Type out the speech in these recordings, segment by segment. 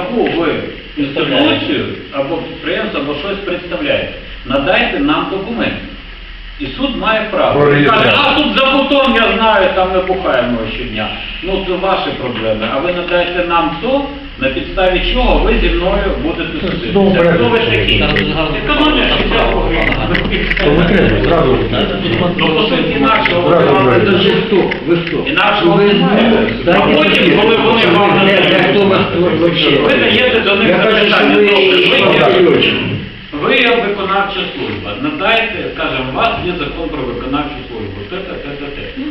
яку ви інституцію або підприємство, або щось представляєте. Надайте нам документ. І суд має право. Він каже, а тут за бутон, я знаю, там ми бухаємо щодня. Ну це ваші проблеми. А ви надайте нам то, на підставі чого ви зі мною будете судитися. знову Хто ви такі? Економія 60 То зразу. Ну, по суті, інакшого Зразу ви хто? Ви хто? Інакшого Ви немає. дайте А потім, коли вони вам вообще? ви даєте до них запитання. ви Добре, ви є- Ви є виконавча служба. Надайте, скажімо, у вас є закон про виконавчу службу. Те, те.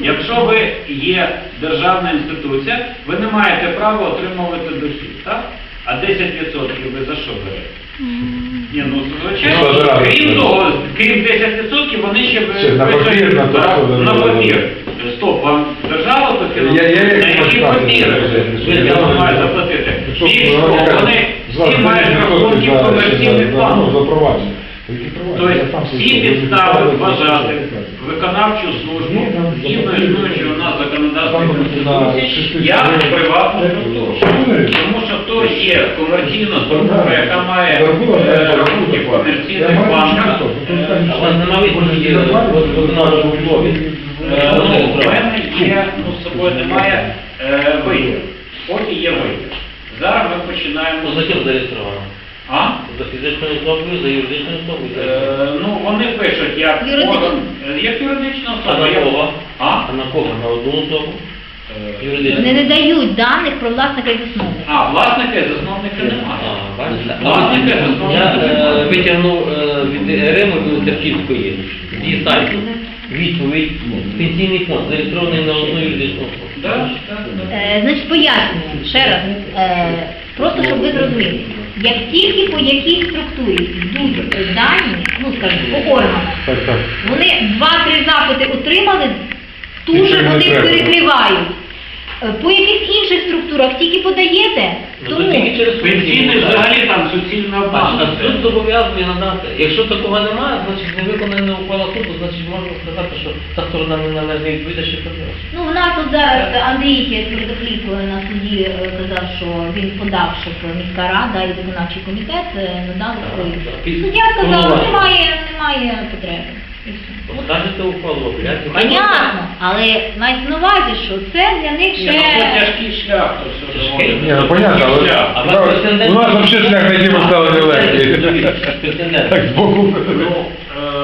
Якщо ви є державна інституція, ви не маєте права отримувати дохід, так? А 10% ви за що берете? Ні, ну Ну, звичайно, крім того, крім 10% вони ще ви- Ще на папір, на то, на папір. Стоп, вам держава то Я- я- я на як які можу папіри? сказати, ви я- я- має заплатити? Що, Більш ну, того, вони всі мають 10% рахунки за- комерційних за- за- ну, Тобто всі підстави ви вважати виконавчу службу, згідно існуючого у нас законодавства Конституції, як приватну структуру. Тому що то є комерційна структура, яка має е, рахунки в комерційних банках. ну, зарплату? в виконавчому слові? Е, Ну, у мене є, ну, з собою немає е, вибір. Поки є вибір. Зараз ми починаємо. Ну, за зареєстровано? А? За фізичною особою, за юридичною особою? Е, Ну, вони пишуть як Юридична. орган, е, як юридична А особа. на як- кого? А? А на кого? На одну особу? Е, Вони не дають даних про власника і засновника. А, власника і засновника А, немає. бачите? Власника і засновника Я е, немає. витягнув е, від Рими Терківської зі сайту відповідь пенсійний фонд зареєстрований на одну юридичну особу. Да, так, так. Е, значить, пояснюю ще раз, е, просто щоб ви зрозуміли. Як тільки по якій структурі йдуть е, дані, ну скажімо, по Так, так. вони два-три запити отримали, тут же Нічого не вони перекривають. Е, По якихось інших структурах тільки подаєте, Ну, то тому тільки через Пенсійний взагалі там суцільна А суд зобов'язаний надати. Якщо такого немає, значить не виконана ухвала суду, значить можна сказати, що та сторона не належить відповідачі поділу. Ну, у нас тут зараз Андрій Твердокліп на суді е, казав, що він подав, щоб міська рада і виконавчий комітет е, надали свою. Суддя сказав, немає, немає потреби. І все. Покажете ухвалу апеляцію. Понятно, але мається на увазі, що це для них Ні, ну, це ще... тяжкий шлях, то все Тяжкий? доводить. Ні, ну понятно, але А да, вас претендент- у нас взагалі шлях на який ми стали нелегкий. Претендент. Так, збоку. Ну,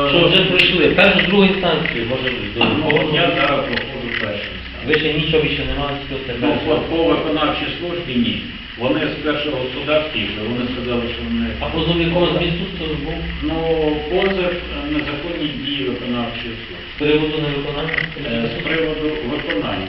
Що е, вже пройшли, першу, другу інстанцію, може ну, бути. я зараз проходжу першу. Ви ще нічого ще немає, що це Ну, перше. по виконавчій службі ні. Вони з першого суда втікли, вони сказали, що вони... А позов якого змісту це був Ну, позов е, незаконні дії виконавчої служби. з приводу невиконання? Е, З приводу виконання.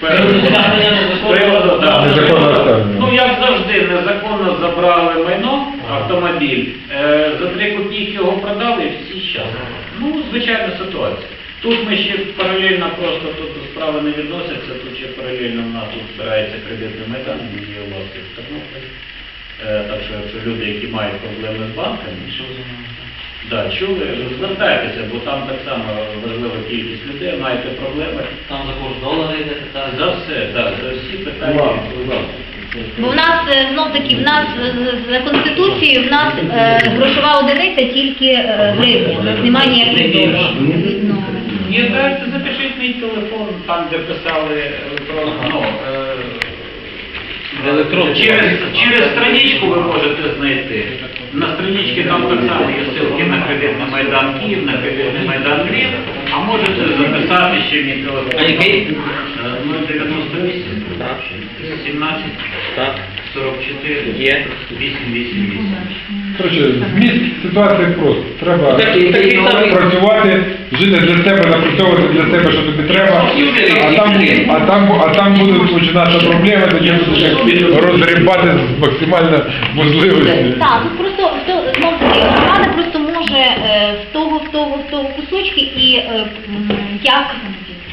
Перевиконання. З приводу. Незаконного. Ну, як завжди, незаконно забрали майно, автомобіль, е, за три копійки його продали і всі щасливі. Ну, звичайна ситуація. Тут ми ще паралельно просто тут справи не відносяться, тут ще паралельно в нас тут збирається кредитний майдан, є у вас в Тернополі. Е, Так що, якщо люди, які мають проблеми з банками, Що? Да, чули, звертайтеся, бо там так само важлива кількість людей, маєте проблеми. Там за курс долара йде питання. За все, так, за всі питання. Бо в нас е, знов таки, в нас е, за Конституцією в нас е, грошова одиниця тільки е, гривня. У нас немає ніяких доларів. Є, так, запишіть мій телефон, там, де писали електронно. ну, е. Через, через страничку ви можете знайти. На страничці там так само є ссылки на кредитний Майдан Київ, на кредитний Майдан Львів, а можете записати ще мій телефон. А який? Е, 098 17 Так. 44 Є. 888. Коротше, зміст ситуації просто. Треба Такий- такий самий. працювати, жити для себе, напрацьовувати для себе, що тобі треба. А там, а там, а там будуть починатися проблеми, тоді їх розгрібати з максимально можливості. Так, тут просто хто знов таки громада просто може е, з того, з того, з того кусочки і е, м, як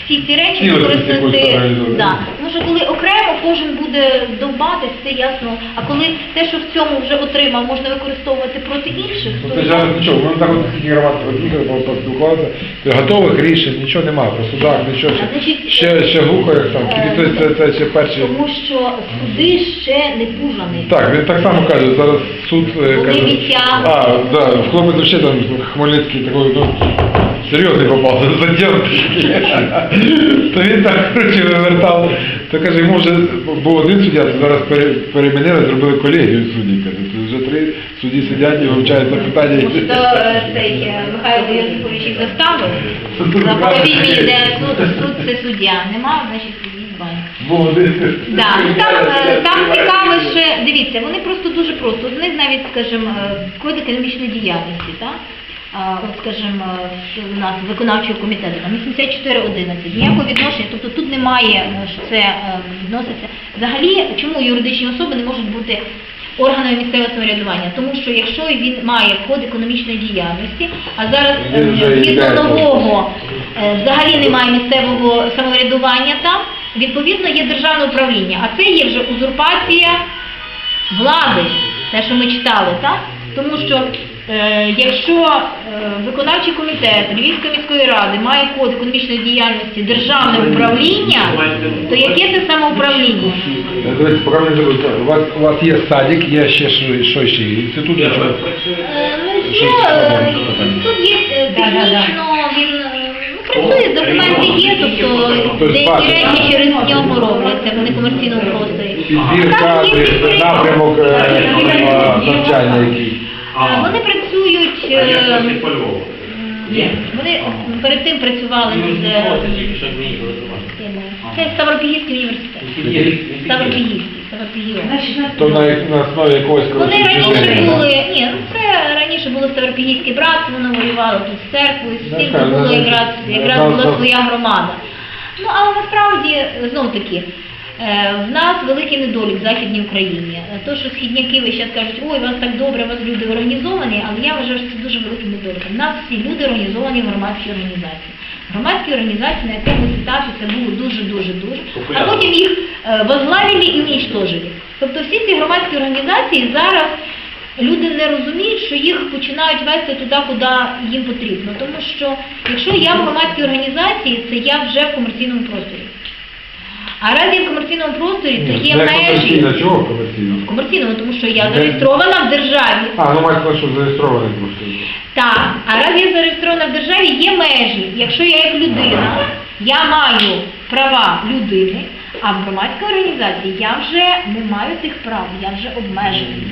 всі ці речі використати. Да. Тому що коли окремо кожен буде довбати, все ясно. А коли те, що в цьому вже отримав, можна використовувати проти інших, Ну, то це я- зараз нічого, ми так от скільки громад приїхали, поспілкувалися, готових рішень нічого немає, по судах нічого, А, значить, ще, ще гухо, там, е, тільки це, це, це ще перші. Тому що суди ще не пужані. Так, він так само каже, зараз суд е, Вони каже, відтягують. а, да, хлопець вообще там Хмельницький такий, ну, серйозний попався, затягнутий. То він так, коротше, вивертав, то каже, йому вже був один суддя, то зараз перемінили, зробили колегію судді, каже, то вже три судді сидять і вивчають запитання. Може, то е, цей е, Михайло Йосипович їх заставив. Заповідь мені, де суд, суд це суддя. Нема, значить судді. Був. Да, ну там, е, там цікаво ще, дивіться, вони просто дуже просто. З них навіть, скажімо, код економічної діяльності, так? От, скажімо, в нас виконавчого комітету, там 84.11, ніякого відношення, тобто тут немає, е, що це е, відноситься. Взагалі, чому юридичні особи не можуть бути органами місцевого самоврядування? Тому що якщо він має код економічної діяльності, а зараз е, згідно нового взагалі немає місцевого самоврядування там, відповідно є державне управління, а це є вже узурпація влади, те, що ми читали, так? Тому що якщо е, виконавчий комітет Львівської міської ради має код економічної діяльності державне управління, то яке це самоуправління? Давайте, поки ми не забудемо, у вас, у вас є садик, є ще що, що ще, інститут, що? Е, Ну, е, тут є е, технічно, він е, ну, працює, документи є, тобто Тобто деякі речі через нього робляться в некомерційному просторі. Підбір А так, є кадрів, напрямок е, е, навчання який. Вони працюють, А я е, по Львову. ні, вони перед тим працювали з е, Це тільки що це Ставропігійський університет. Ставропігійський, Ставропігіон. То на, на основі якогось Вони раніше були, ні, ну це раніше було Ставропігійське братство, воно воювало тут з церквою, з Ну, це було якраз, якраз ну, була своя громада. Ну, але насправді, знов таки, в нас великий недолік в Західній Україні. Е, То, що східняки весь час кажуть, ой, у вас так добре, у вас люди організовані, але я вважаю, що це дуже великий недолік. У нас всі люди організовані в громадські організації. Громадські організації на якомусь етапі це було дуже-дуже-дуже, а потім їх е, возглавили і унічтожили. Тобто всі ці громадські організації зараз люди не розуміють, що їх починають вести туди, куди їм потрібно. Тому що якщо я в громадській організації, це я вже в комерційному просторі. А раз в комерційному просторі, то є межі. комерційно, чого комерційно? В комерційному, тому що я Де? зареєстрована в державі. А, ну на що зареєстрований просто. Так, а раз я зареєстрована в державі, є межі. Якщо я як людина, я маю права людини, а в громадській організації я вже не маю цих прав, я вже обмежений.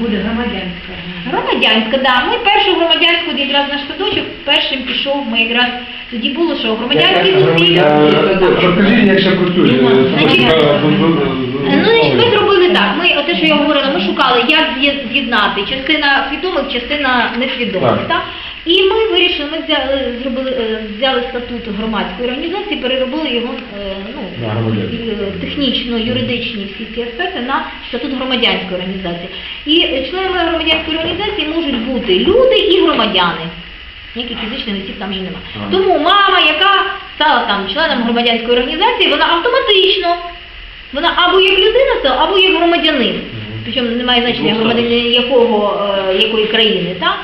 Буде громадянська. Громадянська, да. Ми першу громадянську, от якраз наш садочок першим пішов, ми якраз тоді було, що громадянські зустріли. Е, Розкажіть, як ще працює. е, е, Ну, значить, ми зробили так. Ми, оте, що я говорила, ми шукали, як з'є- з'єднати частина свідомих, частина несвідомих. Так. І ми вирішили, ми взяли, зробили, взяли статут громадської організації, переробили його ну, технічно, юридичні всі ці аспекти на статут громадянської організації. І членами громадянської організації можуть бути люди і громадяни. Ніяких фізичних осіб там вже нема. Тому мама, яка стала там членом громадянської організації, вона автоматично вона або як людина стала, або як громадянин. Причому немає значення громадянин якого, е, якої країни. Так?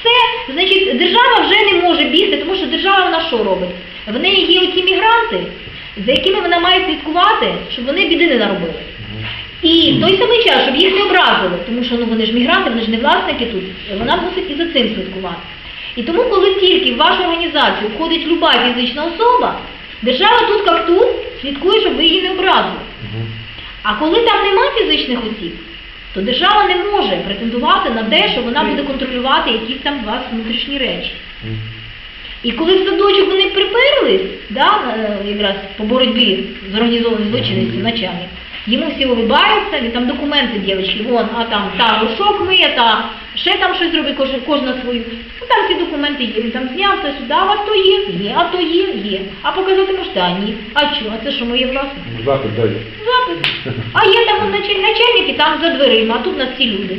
Все, значить, держава вже не може бігти, тому що держава вона що робить? В неї є оці мігранти, за якими вона має слідкувати, щоб вони біди не наробили. І в той самий час, щоб їх не образили, тому що ну, вони ж мігранти, вони ж не власники тут, вона мусить і за цим слідкувати. І тому, коли тільки в вашу організацію входить люба фізична особа, держава тут як тут слідкує, щоб ви її не образили. А коли там нема фізичних осіб, то держава не може претендувати на те, що вона буде контролювати якісь там у вас внутрішні речі. І коли в садочок вони приперлись, да, е, якраз по боротьбі з організованою злочинністю начальник, йому всі улибаються, він там документи дівчатки, вон, а там та горшок миє, та ще там щось робить, кожна, кожна свою. Ну там всі документи є, він там зняв, то сюди, а то є, є, а то є, є. А показати можете, а ні. А що, а це що моє власне? Запит дайте. Запит. А є там он началь- начальник і там за дверима, а тут у нас всі люди.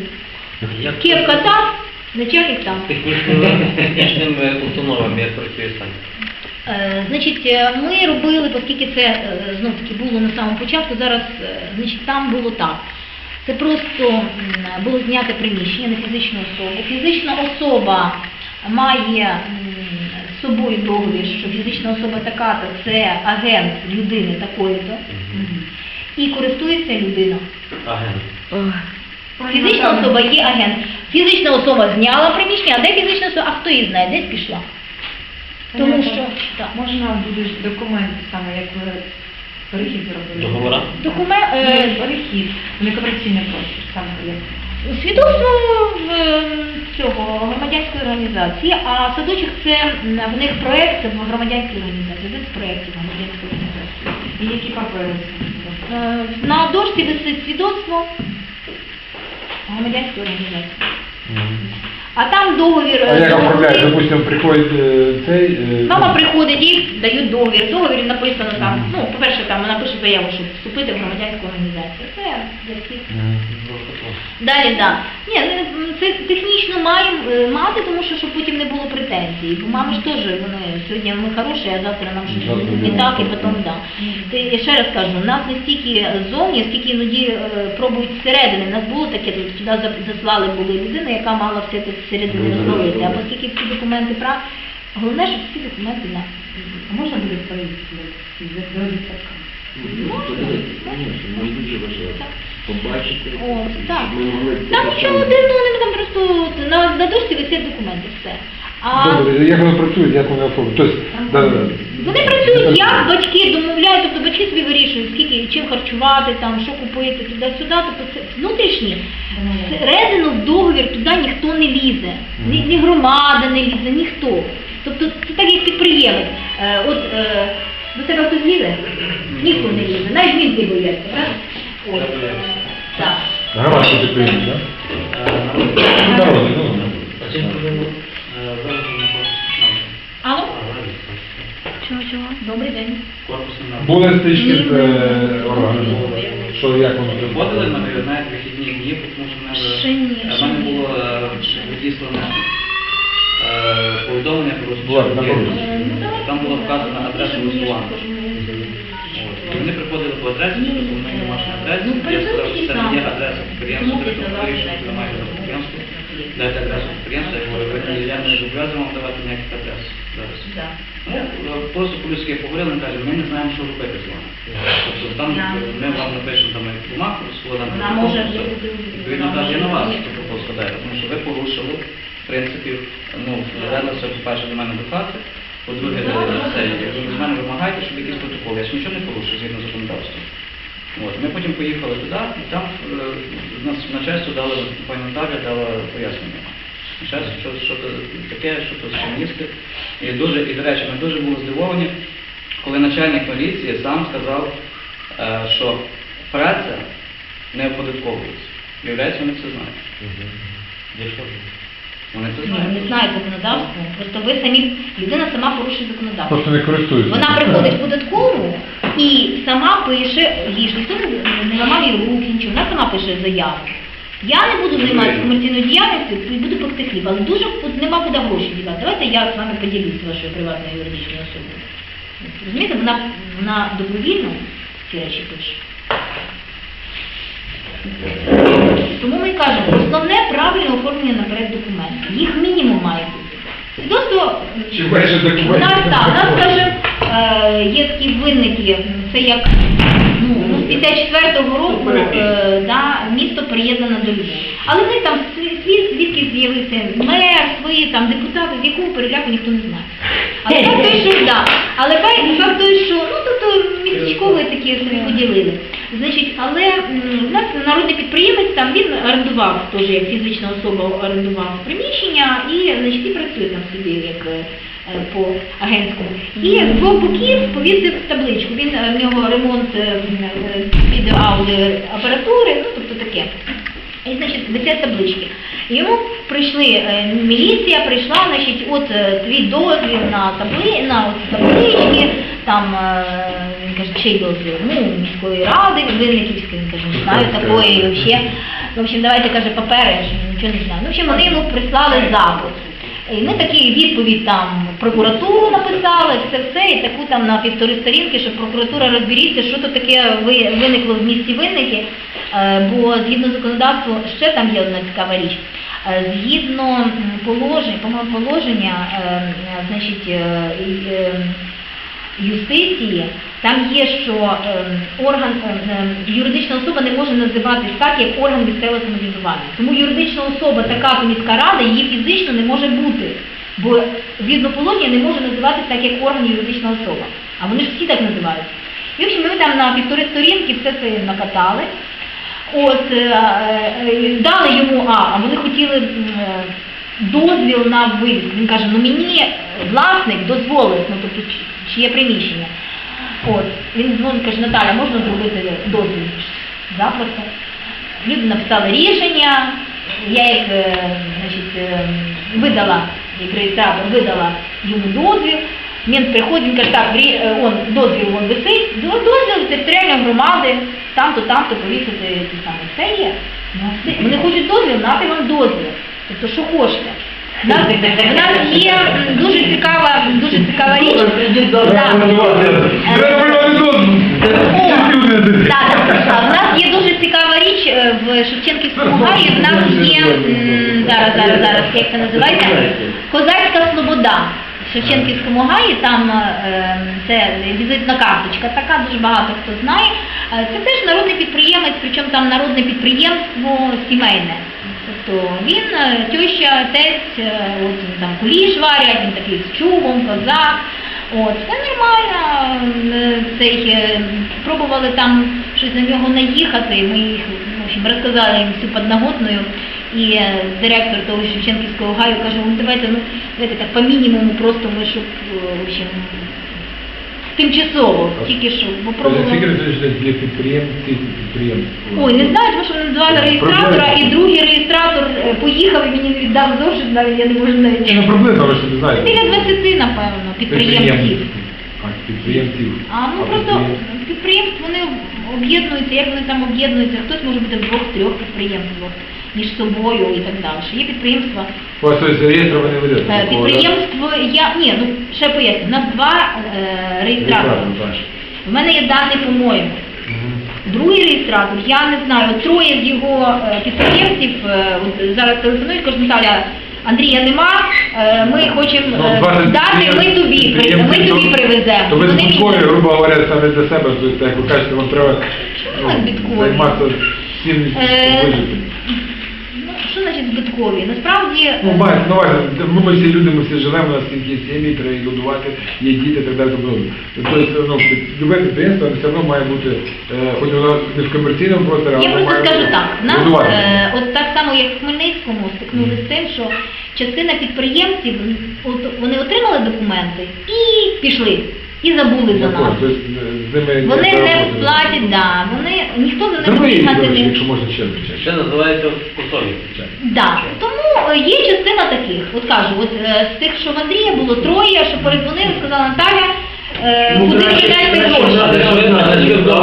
Кепка там, начальник там. технічним технічним е, установам я працюю сам. Е, Значить, е, ми робили, оскільки це е, знов таки було на самому початку, зараз е, значить, там було так. Це просто було зняте приміщення на фізичну особу. Фізична особа має з собою договір, що фізична особа така-то це агент людини такої-то. І користується людина. Агент. Фізична особа є агент. Фізична особа зняла приміщення, а де фізична особа? А хто її знає, десь пішла. Тому що так. Можна будуть документи саме, як ви перехід зробили? Договора? Документ, е, перехід, некомерційний простір, саме як. свідоцтво в, цього громадянської організації, а садочок це в них проект в громадянській організації, один з проєктів громадянської організації. І які папери? Е, На дошці висить свідоцтво громадянської організації. А там договір. А е, як договір- оформляють, допустимо, приходить е, цей... е, Мама приходить, і дають договір. В договірі написано там, ну, по-перше, там вона пише заяву, щоб вступити в громадянську організацію. Це для всіх. Мгм. Далі, так. Ні, ну, маємо е, мати, тому що щоб потім не було претензій. Бо мами ж теж вони сьогодні ми хороші, а завтра нам щось не так, і потім да. Ти, я ще раз кажу, у нас не стільки зовні, скільки іноді е, пробують зсередини. У нас було таке, тут сюди заслали були людину, яка мала все це зсередини розробити. А оскільки всі документи прав, головне, щоб всі документи на можна буде проїзд до дитсадка? Побачити, О, так. ми могли Там нічого дивного, вони там просто на, на дошці висять документи, все. А Добре, як вони працюють, як вони оформлюють? Тобто, да, да, да. вони працюють як батьки домовляють, тобто батьки собі вирішують, скільки чим харчувати, там що купити туди-сюди. Тобто це внутрішні. Всередину в договір туди ніхто не лізе. Ні, ні громада не лізе, ніхто. Тобто це так як підприємець. Е, от е, до тебе хтось лізе? Ніхто не лізе, навіть він не бояться, так? Так. Громадські підприємства, так? Народні, ну. А чим? Алло? Чого, чого? Добрий день. Були стички з е, органами, що як воно Виходили на навіть вихідні дні, тому що в мене, Ще ні, в ще мене ні. було е, відіслане е, повідомлення про Була, на порозі. Там була вказана адреса Москва. Вони приходили по адресі, тобто в мене домашня адреса. Ну, Я сказав, що це не є адреса підприємства, Тому вирішив, що немає підприємства. Дайте адресу підприємства, я говорю, я не зобов'язаний вам давати ніяких адрес зараз. Да. Ну, е, просто по-людськи поговорили, він каже, ми не знаємо, що робити з вами. Тобто там ми вам напишемо там бумагу, може бути- Відповідно, вона я на вас протокол тому що ви порушили, в принципі, ну, звернулися, по-перше, до мене до хати, по-друге, е, це, з мене вимагаєте, щоб якийсь протокол. Я ж нічого не порушив згідно законодавства. От. Ми потім поїхали туди, і там е, нас начальство дало, пані Наталя дала пояснення. Начальство, що, що то таке, що то чим. І дуже, і, до речі, ми дуже були здивовані, коли начальник поліції сам сказав, е, що праця не оподатковується. Виявляється, вони це знають. Вони Ні, знають. не знаю законодавство. Просто ви самі, людина сама порушує законодавство. Просто не користуються. Вона приходить в податкову і сама пише, їй ж ніхто не, не ламав їй руки, нічого, вона сама пише заяву. Я не буду займатися комерційною діяльністю і буду пекти хліб, але дуже от нема куди гроші дівати. Давайте я з вами поділюсь вашою приватною юридичною особою. Розумієте, вона, вона добровільно ці речі пише. Тому ми кажемо, основне правильне оформлення наперед документів. Їх мінімум має бути. Свідоцтво Чи майже у нас так, у нас, скажімо, е, є такі винники, це як ну, ну, з 54-го року е, да, місто приєднано до Львова. Але в них там свій звідки з'явився мер, свої там депутати, з якого переляку ніхто не знає. Але факт той, що да, але факт той, що ну тобто містечкові такі собі поділили. Значить, але м, в нас народний підприємець там він орендував теж як фізична особа орендував приміщення і значить і працює там собі як е, е, по агентському. І з двох боків повісив табличку. Він е, в нього ремонт е, е, відеоапаратури, ну тобто таке. І, значить, висять таблички. Йому прийшли, е, міліція прийшла, значить, от е, твій дозвіл на табли, на от таблички, там, е, він каже, чий дозвіл? Ну, міської ради, Винниківської, він каже, не знаю такої, і взагалі. В общем, давайте, каже, папери, нічого не знаю. Ну, в общем, вони йому прислали запит. Ми такі відповідь там прокуратуру написали, все все, і таку там на півтори сторінки, щоб прокуратура розберіться, що тут таке ви- виникло в місті винники, Е, бо згідно законодавству ще там є одна цікава річ. Е, Згідно положень, по-моєму, положення, е, значить, юстиції, там є, що ем, орган, ем, ем, юридична особа не може називатись так, як орган місцевого самоврядування. Тому юридична особа, така то міська рада, її фізично не може бути. Бо згідно положення не може називатись так, як орган юридична особа. А вони ж всі так називають. І в общем, ми там на півтори сторінки все це накатали. От, е, е, дали йому, а, а вони хотіли е, дозвіл на вивіз. Він каже, ну мені власник дозволив, ну тобто чи- чиє приміщення. От, він дзвонить, каже, Наталя, можна зробити дозвіл? Запросто. Люди написали рішення, я як, е, значить, е, видала, як реєстратор видала йому дозвіл. Він приходить, він каже, так, е, он, дозвіл вон висить, дозвіл територіальної громади, там-то, там-то повісити ті самі. Все є. Ну. Вони хочуть дозвіл, нати вам дозвіл. Тобто, що хочете. У нас, є дуже цікава, дуже цікава річ. Е. У нас є дуже цікава річ е, в Шевченківському гаї. В нас є зараз, зараз, зараз, як це називається? Козацька Слобода. В Шевченківському гаї там е, це візитна карточка, така дуже багато хто знає. Це теж народний підприємець, причому там народне підприємство сімейне. Тобто він, е, теща, тесть, е, от він там куліш варять, він такий з чубом, козак. От, все нормально. е, Цей, пробували там щось на нього наїхати, ми їх в общем, розказали їм всю подноготную. І директор того Шевченківського гаю каже, ну давайте, ну давайте так по мінімуму просто ми щоб в общем, тимчасово, тільки що, бо Скільки пробували. для підприємців підприємств? Ой, не знаю, тому що вони називали реєстратора, і другий реєстратор не віддав зошит, навіть я не можу навіть. Ну, приблизно, ви ж не знаєте. Біля 20, напевно, підприємців. А, підприємців. А ну просто підприємств вони об'єднуються, як вони там об'єднуються, хтось може бути в двох-трьох підприємствах між собою і так далі. Є підприємства. У вас тобто не ведете? Е, да? Підприємство, я ні, ну ще поясню, у нас два е, реєстратори. Реєстратор. У мене є дані по-моєму. Другий реєстратор, я не знаю, троє з його е, підприємців е, зараз телефонують, кажуть, Наталя, Андрія нема, е, ми хочемо Ну, 20 дати, ми тобі, ми тобі привеземо. То ви з біткою, грубо говоря, саме для себе, як ви кажете, вам треба збиткові? займатися всім збиткові? Насправді, Ну, мається на увазі, ми, всі люди, ми всі живемо, у нас є сім'ї, треба годувати, є діти і так далі. тому подібне. Тобто, ну, любе підприємство все одно має бути, е, хоч воно не в комерційному просторі, я просто має скажу бути так, нас е, от так само, як в Хмельницькому, стикнулися з тим, що частина підприємців, от, вони отримали документи і пішли, і забули за нас. е, Вони не платять, да, вони, ніхто за їх, бігати не якщо можна ще Ще називається кусові. Да. Тому е, є частина таких. От кажу, от е, з тих, що в Андрія було троє, що передзвонили, сказала Наталя, куди гроші.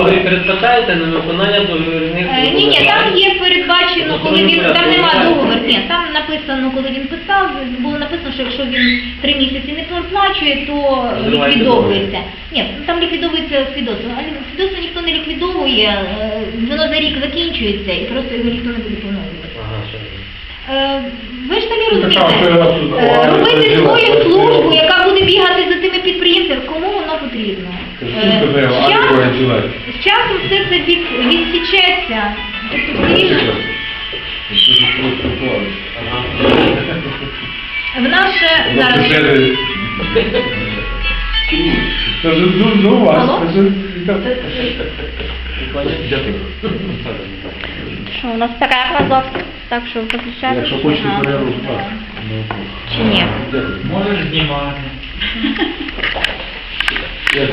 ви передбачаєте на виконання договірних Е, Ні, ні, там є передбачено, коли він там нема договір. Ні, там написано, коли він писав, було написано, що якщо він три місяці не проплачує, то ліквідовується. Ні, там ліквідовується свідоцтво. Але свідоцтво ніхто не ліквідовує, е, воно за рік закінчується і просто його ніхто не буде поновлювати. Ага, що ви. Е, Ви ж самі Ну, розумієте, е, робити свою службу, Е, Скажи, з а часом- такое человек? З часом все це від, відсічеться. Тобто все рівно в нас ще зараз. Це ж ну, ну, у вас. Алло? Це ж- Що, у нас перерва зовсім, так що виключаємо. Якщо хочете Ага. перерву, так. Чи ні? Дякую. Можеш знімати. Я